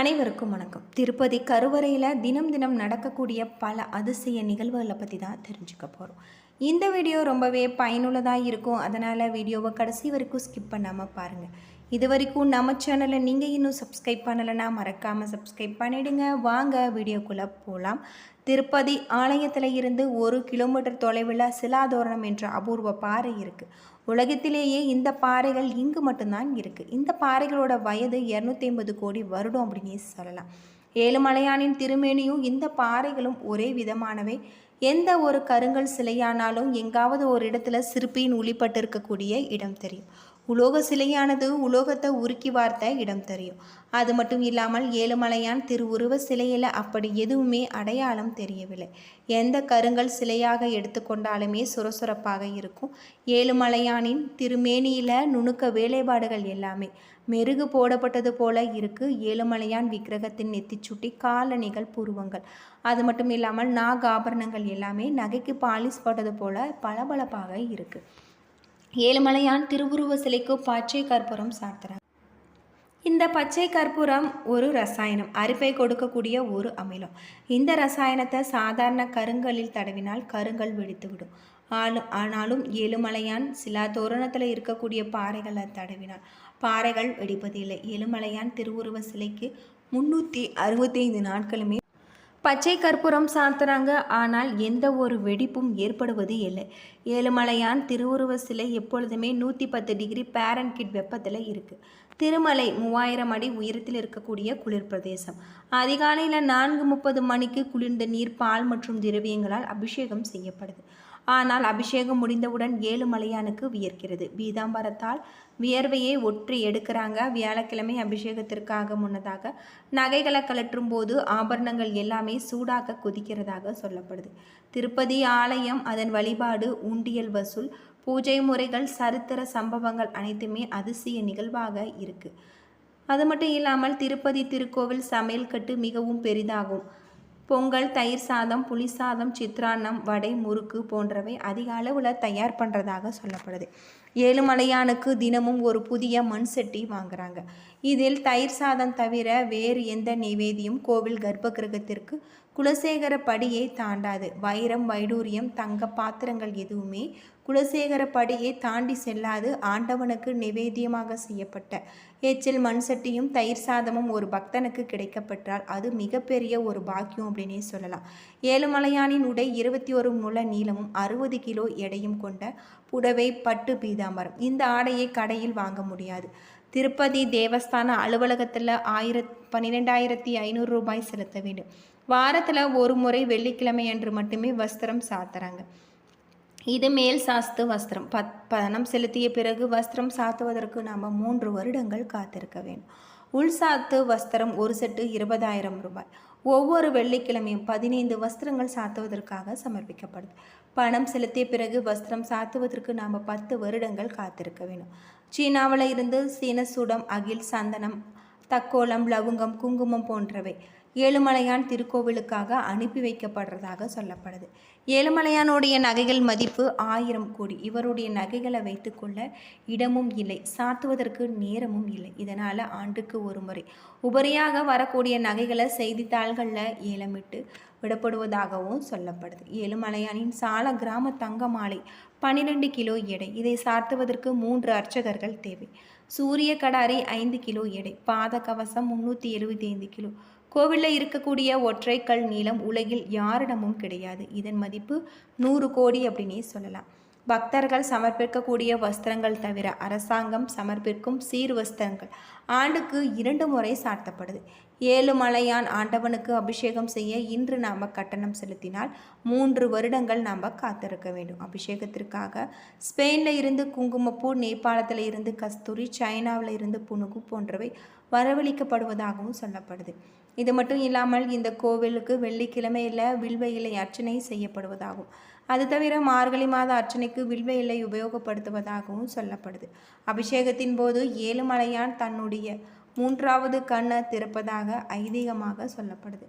அனைவருக்கும் வணக்கம். திருப்பதி கருவறையில் தினம் தினம் நடக்கக்கூடிய பல அதிசய நிகழ்வுகளை பற்றி தான் தெரிஞ்சுக்க போகிறோம் இந்த வீடியோ ரொம்பவே பயனுள்ளதாக இருக்கும். அதனால் வீடியோவை கடைசி வரைக்கும் ஸ்கிப் பண்ணாமல் பாருங்கள் இது வரைக்கும் நம்ம சேனலை நீங்கள் இன்னும் சப்ஸ்கிரைப் பண்ணலைன்னா மறக்காமல் சப்ஸ்கிரைப் பண்ணிவிடுங்க வாங்க வீடியோக்குள்ளே போகலாம் திருப்பதி ஆலயத்தில் இருந்து ஒரு கிலோமீட்டர் தொலைவில் சிலாதோரணம் என்ற அபூர்வ பாறை இருக்குது உலகத்திலேயே இந்த பாறைகள் இங்கு மட்டும்தான் இருக்குது இந்த பாறைகளோட வயது இரநூத்தி ஐம்பது கோடி வருடம் அப்படின்னு சொல்லலாம். ஏழுமலையானின் திருமேனியும் இந்த பாறைகளும் ஒரே விதமானவை. எந்த ஒரு கருங்கல் சிலையானாலும் எங்காவது ஒரு இடத்துல சிற்பியின் உளிப்பட்டு இருக்கக்கூடிய இடம் தெரியும். உலோக சிலையானது உலோகத்தை உருக்கி வார்த்த இடம் தெரியும். அது மட்டும் இல்லாமல் ஏழுமலையான் திருவுருவ சிலையில் அப்படி எதுவுமே அடையாளம் தெரியவில்லை. எந்த கருங்கல் சிலையாக எடுத்துக்கொண்டாலுமே சுரசுரப்பாக இருக்கும். ஏழுமலையானின் திருமேனியில் நுணுக்க வேலைப்பாடுகள் எல்லாமே. மெருகு போடப்பட்டது போல இருக்கு ஏழுமலையான் விக்கிரகத்தின் நெத்திச்சுட்டி காலணிகள் புருவங்கள். அது மட்டும் இல்லாமல் நாக ஆபரணங்கள் எல்லாமே நகைக்கு பாலிஷ் போட்டது போல பளபளப்பாக இருக்குது ஏழுமலையான் திருவுருவ சிலைக்கு பச்சை கற்பூரம் சாத்துறாங்க இந்த பச்சை கற்பூரம் ஒரு ரசாயனம் அரிப்பை கொடுக்கக்கூடிய ஒரு அமிலம். இந்த ரசாயனத்தை சாதாரண கருங்கலில் தடவினால் கருங்கல் வெடித்துவிடும். ஆளும் ஆனாலும் ஏழுமலையான் சிலா தோரணத்தில் இருக்கக்கூடிய பாறைகளை தடவினால் பாறைகள் வெடிப்பதில்லை. ஏழுமலையான் திருவுருவ சிலைக்கு முன்னூற்றி அறுபத்தைந்து நாட்களுமே பச்சை கற்பூரம் சாத்துறாங்க. ஆனால் எந்த ஒரு வெடிப்பும் ஏற்படுவது இல்லை. ஏழுமலையான் திருவுருவ சிலை எப்பொழுதுமே நூற்றி பத்து டிகிரி பேரன்கிட் வெப்பத்தில் இருக்குது திருமலை மூவாயிரம் அடி உயரத்தில் இருக்கக்கூடிய குளிர் பிரதேசம். அதிகாலையில் நான்கு முப்பது மணிக்கு குளிர்ந்த நீர் பால் மற்றும் திரவியங்களால் அபிஷேகம் செய்யப்படுது. ஆனால் அபிஷேகம் முடிந்தவுடன் ஏழு மலையானுக்கு வியர்க்கிறது. பீதாம்பரத்தால் வியர்வையை ஒற்றி எடுக்கிறாங்க. வியாழக்கிழமை அபிஷேகத்திற்காக முன்னதாக நகைகளை கலற்றும் போது ஆபரணங்கள் எல்லாமே சூடாக கொதிக்கிறதாக சொல்லப்படுது. திருப்பதி ஆலயம் அதன் வழிபாடு உண்டியல் வசூல் பூஜை முறைகள் சரித்திர சம்பவங்கள் அனைத்துமே அதிசய நிகழ்வாக இருக்குது அது மட்டும் இல்லாமல் திருப்பதி திருக்கோவில் சமையல் கட்டு மிகவும் பெரிதாகும். பொங்கல் தயிர் சாதம் புளி சாதம் சித்ரான்னம் வடை முறுக்கு போன்றவை அதிக அளவில் தயார் பண்ணுறதாக சொல்லப்படுது. ஏழுமலையானுக்கு தினமும் ஒரு புதிய மண் சட்டி வாங்குறாங்க. இதில் தயிர் சாதம் தவிர வேறு எந்த நைவேத்தியம் கோவில் கர்ப்ப கிரகத்திற்கு குலசேகர படியை தாண்டாது. வைரம் வைடூரியம் தங்க பாத்திரங்கள் எதுவுமே குலசேகர படியை தாண்டி செல்லாது. ஆண்டவனுக்கு நிவேதியமாக செய்யப்பட்ட ஏச்சில் மண் சட்டியும் தயிர் சாதமும் ஒரு பக்தனுக்கு கிடைக்கப்பட்டால் அது மிகப்பெரிய ஒரு பாக்கியம் அப்படின்னே சொல்லலாம். ஏழுமலையானின் உடை இருபத்தி ஒரு முழ நீளமும் அறுபது கிலோ எடையும் கொண்ட புடவை பட்டு பீதாம்பரம். இந்த ஆடையை கடையில் வாங்க முடியாது. திருப்பதி தேவஸ்தான அலுவலகத்தில் ஆயிரத் பன்னிரெண்டாயிரத்தி ஐநூறு ரூபாய் செலுத்த வேண்டும். வாரத்தில் ஒரு முறை வெள்ளிக்கிழமை அன்று மட்டுமே வஸ்திரம் சாத்துறாங்க. இது மேல் சாஸ்து வஸ்திரம். பத் பணம் செலுத்திய பிறகு வஸ்திரம் சாத்துவதற்கு நாம் மூன்று வருடங்கள் காத்திருக்க வேண்டும். உள் சாத்து வஸ்திரம் ஒரு செட்டு இருபதாயிரம் ரூபாய். ஒவ்வொரு வெள்ளிக்கிழமையும் பதினைந்து வஸ்திரங்கள் சாத்துவதற்காக சமர்ப்பிக்கப்படுது. பணம் செலுத்திய பிறகு வஸ்திரம் சாத்துவதற்கு நாம் பத்து வருடங்கள் காத்திருக்க வேண்டும். சீனாவில் இருந்து சீன சுடம் அகில் சந்தனம் தக்கோலம் லவங்கம் குங்குமம் போன்றவை ஏழுமலையான் திருக்கோவிலுக்காக அனுப்பி வைக்கப்படுறதாக சொல்லப்படுது. ஏழுமலையானுடைய நகைகள் மதிப்பு ஆயிரம் கோடி. இவருடைய நகைகளை வைத்துக்கொள்ள இடமும் இல்லை. சாத்துவதற்கு நேரமும் இல்லை. இதனால் ஆண்டுக்கு ஒரு முறை. உபரியாக வரக்கூடிய நகைகளை செய்தித்தாள்களில் ஏலமிட்டு விடப்படுவதாகவும் சொல்லப்படுது. ஏழுமலையானின் சால கிராம தங்க மாலை பன்னிரெண்டு கிலோ எடை. இதை சாத்துவதற்கு மூன்று அர்ச்சகர்கள் தேவை. சூரிய கடாரி ஐந்து கிலோ எடை. பாத கவசம் முந்நூற்றி எழுபத்தி ஐந்து கிலோ. கோவிலில் இருக்கக்கூடிய ஒற்றைக்கல் நீளம் உலகில் யாரிடமும் கிடையாது. இதன் மதிப்பு நூறு கோடி அப்படின்னே சொல்லலாம். பக்தர்கள் சமர்ப்பிக்கக்கூடிய வஸ்திரங்கள் தவிர அரசாங்கம் சமர்ப்பிக்கும் சீர் வஸ்திரங்கள் ஆண்டுக்கு இரண்டு முறை சாட்டப்படுது ஏழு மலையான் ஆண்டவனுக்கு அபிஷேகம் செய்ய இன்று நாம் கட்டணம் செலுத்தினால் மூன்று வருடங்கள் நாம் காத்திருக்க வேண்டும். அபிஷேகத்திற்காக ஸ்பெயினில் இருந்து குங்குமப்பூ நேபாளத்தில் இருந்து கஸ்தூரி சைனாவில் இருந்து புனுகு போன்றவை வரவழைக்கப்படுவதாகவும் சொல்லப்படுது. இது மட்டும் இல்லாமல் இந்த கோவிலுக்கு வெள்ளிக்கிழமையில் வில்வ இலை அர்ச்சனை செய்யப்படுவதாகும். அது தவிர மார்கழி மாத அர்ச்சனைக்கு வில்வ இலை உபயோகப்படுத்துவதாகவும் சொல்லப்படுது. அபிஷேகத்தின் போது ஏழுமலையான் தன்னுடைய மூன்றாவது கண்ணை திறப்பதாக ஐதீகமாக சொல்லப்படுது.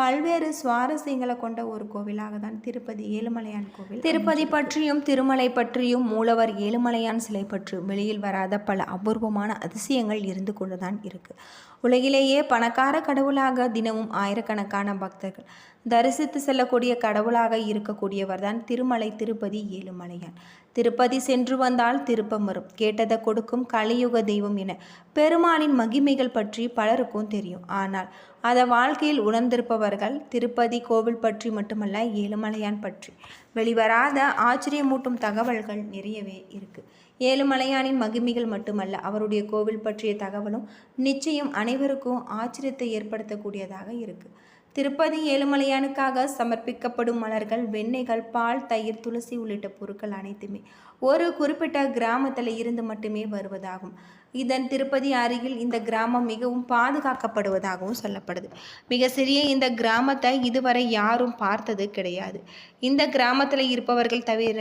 பல்வேறு சுவாரஸ்யங்களை கொண்ட ஒரு கோவிலாக தான் திருப்பதி ஏழுமலையான் கோவில் திருப்பதி பற்றியும் திருமலை பற்றியும் மூலவர் ஏழுமலையான் சிலை பற்றி வெளியில் வராத பல அபூர்வமான அதிசயங்கள் இருந்து கொண்டுதான் இருக்கு. உலகிலேயே பணக்கார கடவுளாக தினமும் ஆயிரக்கணக்கான பக்தர்கள் தரிசித்து செல்லக்கூடிய கடவுளாக இருக்கக்கூடியவர் தான் திருமலை திருப்பதி ஏழுமலையான். திருப்பதி சென்று வந்தால் திருப்பம் வரும். கேட்டதை கொடுக்கும் கலியுக தெய்வம் என பெருமானின் மகிமைகள் பற்றி பலருக்கும் தெரியும். ஆனால் அதை வாழ்க்கையில் உணர்ந்திருப்பவர்கள் திருப்பதி கோவில் பற்றி மட்டுமல்ல ஏழுமலையான் பற்றி. வெளிவராத ஆச்சரியமூட்டும் தகவல்கள் நிறையவே இருக்கு. ஏழுமலையானின் மகிமைகள் மட்டுமல்ல அவருடைய கோவில் பற்றிய தகவலும் நிச்சயம் அனைவருக்கும் ஆச்சரியத்தை ஏற்படுத்தக்கூடியதாக இருக்குது திருப்பதி ஏழுமலையானுக்காக சமர்ப்பிக்கப்படும் மலர்கள் வெண்ணெய்கள் பால் தயிர் துளசி உள்ளிட்ட பொருட்கள் அனைத்துமே ஒரு குறிப்பிட்ட கிராமத்தில் இருந்து மட்டுமே வருவதாகும். இதன் திருப்பதி அருகில் இந்த கிராமம் மிகவும் பாதுகாக்கப்படுவதாகவும் சொல்லப்படுது. மிக சிறிய இந்த கிராமத்தை இதுவரை யாரும் பார்த்தது கிடையாது. இந்த கிராமத்தில் இருப்பவர்கள் தவிர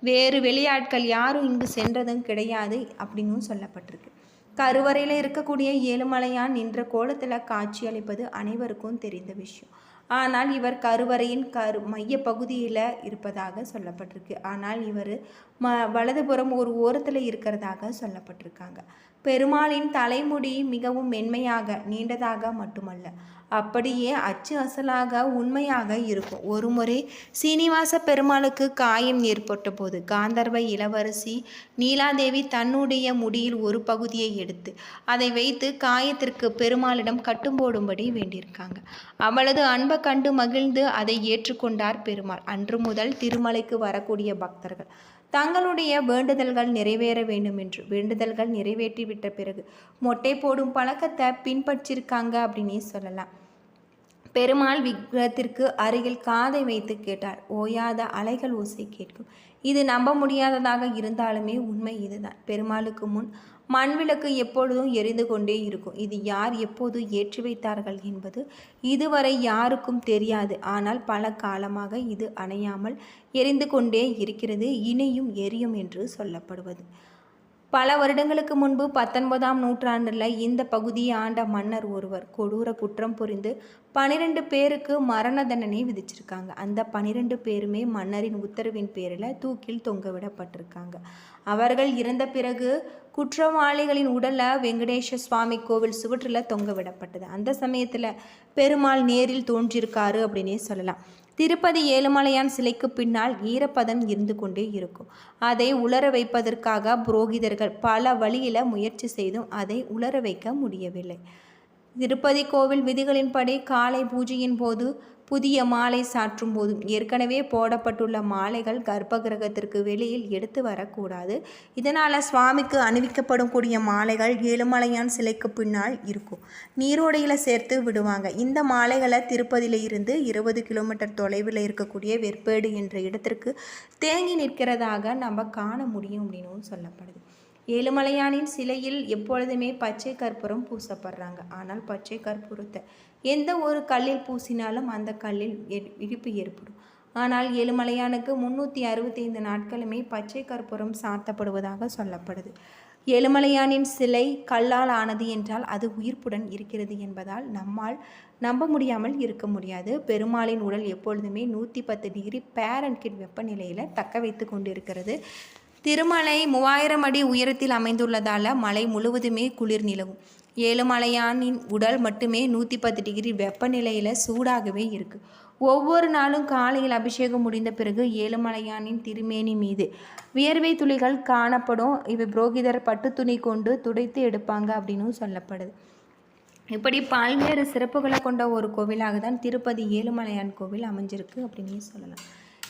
வேறு வெளியாட்கள் யாரும் இங்கு சென்றதும் கிடையாது அப்படின்னும் சொல்லப்பட்டிருக்கு. கருவறையில் இருக்கக்கூடிய ஏழுமலையான் நின்ற கோலத்தில் காட்சியளிப்பது அனைவருக்கும் தெரிந்த விஷயம். ஆனால் இவர் கருவறையின் கரு மைய பகுதியில் இருப்பதாக சொல்லப்பட்டிருக்கு. ஆனால் இவர் ம வலதுபுறம் ஒரு ஓரத்தில் இருக்கிறதாக சொல்லப்பட்டிருக்காங்க. பெருமாளின் தலைமுடி மிகவும் மென்மையாக நீண்டதாக மட்டுமல்ல அப்படியே அச்சு அசலாக உண்மையாக இருக்கும். ஒருமுறை சீனிவாச பெருமாளுக்கு காயம் ஏற்பட்ட போது காந்தர்வ இளவரசி நீலாதேவி தன்னுடைய முடியில் ஒரு பகுதியை எடுத்து அதை வைத்து காயத்திற்கு பெருமாளிடம் கட்டும்போடும்படி வேண்டியிருக்காங்க. அவளது அன்பை கண்டு மகிழ்ந்து அதை ஏற்றுக்கொண்டார் பெருமாள். அன்று முதல் திருமலைக்கு வரக்கூடிய பக்தர்கள். தங்களுடைய வேண்டுதல்கள் நிறைவேற வேண்டும் என்று வேண்டுதல்கள் நிறைவேற்றி விட்ட பிறகு மொட்டை போடும் பழக்கத்தை பின்பற்றிருக்காங்க அப்படின்னே சொல்லலாம். பெருமாள் விக்கிரகத்திற்கு அருகில் காதை வைத்து கேட்டார். ஓயாத அலைகள் ஓசை கேட்கும். இது நம்ப முடியாததாக இருந்தாலுமே உண்மை இதுதான். பெருமாளுக்கு முன் மண்விளக்கு எப்பொழுதும் எரிந்து கொண்டே இருக்கும். இது யார் எப்போது ஏற்றி வைத்தார்கள் என்பது இதுவரை யாருக்கும் தெரியாது. ஆனால் பல காலமாக இது அணையாமல் எரிந்து கொண்டே இருக்கிறது. இனியும் எரியும் என்று சொல்லப்படுவது. பல வருடங்களுக்கு முன்பு பத்தொன்பதாம் நூற்றாண்டில் இந்த பகுதியை ஆண்ட மன்னர் ஒருவர் கொடூர குற்றம் புரிந்து பனிரெண்டு பேருக்கு மரண தண்டனை விதிச்சிருக்காங்க. அந்த பனிரெண்டு பேருமே மன்னரின் உத்தரவின் பேரில் தூக்கில் தொங்க விடப்பட்டிருக்காங்க. அவர்கள் இறந்த பிறகு குற்றவாளிகளின் உடலை வெங்கடேஷ சுவாமி கோவில் சுவற்றில் தொங்க விடப்பட்டது. அந்த சமயத்தில் பெருமாள் நேரில் தோன்றியிருக்காரு அப்படின்னே சொல்லலாம். திருப்பதி ஏழுமலையான் சிலைக்கு பின்னால் ஈரப்பதம் இருந்து கொண்டே இருக்கும். அதை உலர வைப்பதற்காக புரோகிதர்கள் பல வழியில் முயற்சி செய்தும் அதை உலர வைக்க முடியவில்லை. திருப்பதி கோவில் விதிகளின்படி காலை பூஜையின் போது புதிய மாலை சாற்றும் போதும். ஏற்கனவே போடப்பட்டுள்ள மாலைகள் கர்ப்ப கிரகத்திற்கு வெளியில் எடுத்து வரக்கூடாது. இதனால் சுவாமிக்கு அணிவிக்கப்படும் கூடிய மாலைகள் ஏழுமலையான் சிலைக்கு பின்னால் இருக்கும். நீரோடையில் சேர்த்து விடுவாங்க. இந்த மாலைகளை திருப்பதியில் இருந்து இருபது கிலோமீட்டர் தொலைவில் இருக்கக்கூடிய வெற்பேடு என்ற இடத்திற்கு தேங்கி நிற்கிறதாக நம்ம காண முடியும் அப்படின்னு சொல்லப்படுது. ஏழுமலையானின் சிலையில் எப்பொழுதுமே பச்சை கற்பூரம் பூசப்படுறாங்க. ஆனால் பச்சை கற்பூரத்தை எந்த ஒரு கல்லில் பூசினாலும் அந்த கல்லில் இடிப்பு ஏற்படும். ஆனால் ஏழுமலையானுக்கு முன்னூற்றி அறுபத்தைந்து நாட்களுமே பச்சை கற்பூரம் சாத்தப்படுவதாக சொல்லப்படுது. ஏழுமலையானின் சிலை கல்லால் ஆனது என்றால் அது உயிர்ப்புடன் இருக்கிறது என்பதால் நம்மால் நம்ப முடியாமல் இருக்க முடியாது. பெருமாளின் உடல் எப்பொழுதுமே நூற்றி பத்து டிகிரி பேரன்கிட் வெப்பநிலையில் தக்க வைத்து கொண்டிருக்கிறது. திருமலை மூவாயிரம் அடி உயரத்தில் அமைந்துள்ளதால் மலை முழுவதுமே குளிர் நிலவும். ஏழுமலையானின் உடல் மட்டுமே நூற்றி பத்து டிகிரி வெப்பநிலையில் சூடாகவே இருக்குது ஒவ்வொரு நாளும் காலையில் அபிஷேகம் முடிந்த பிறகு ஏழுமலையானின் திருமேனி மீது வியர்வை துளிகள் காணப்படும். இவை புரோகிதர் பட்டு துணி கொண்டு துடைத்து எடுப்பாங்க அப்படின்னு சொல்லப்படுது. இப்படி பல்வேறு சிறப்புகளை கொண்ட ஒரு கோவிலாக தான் திருப்பதி ஏழுமலையான் கோவில் அமைஞ்சிருக்கு அப்படின்னு சொல்லலாம்.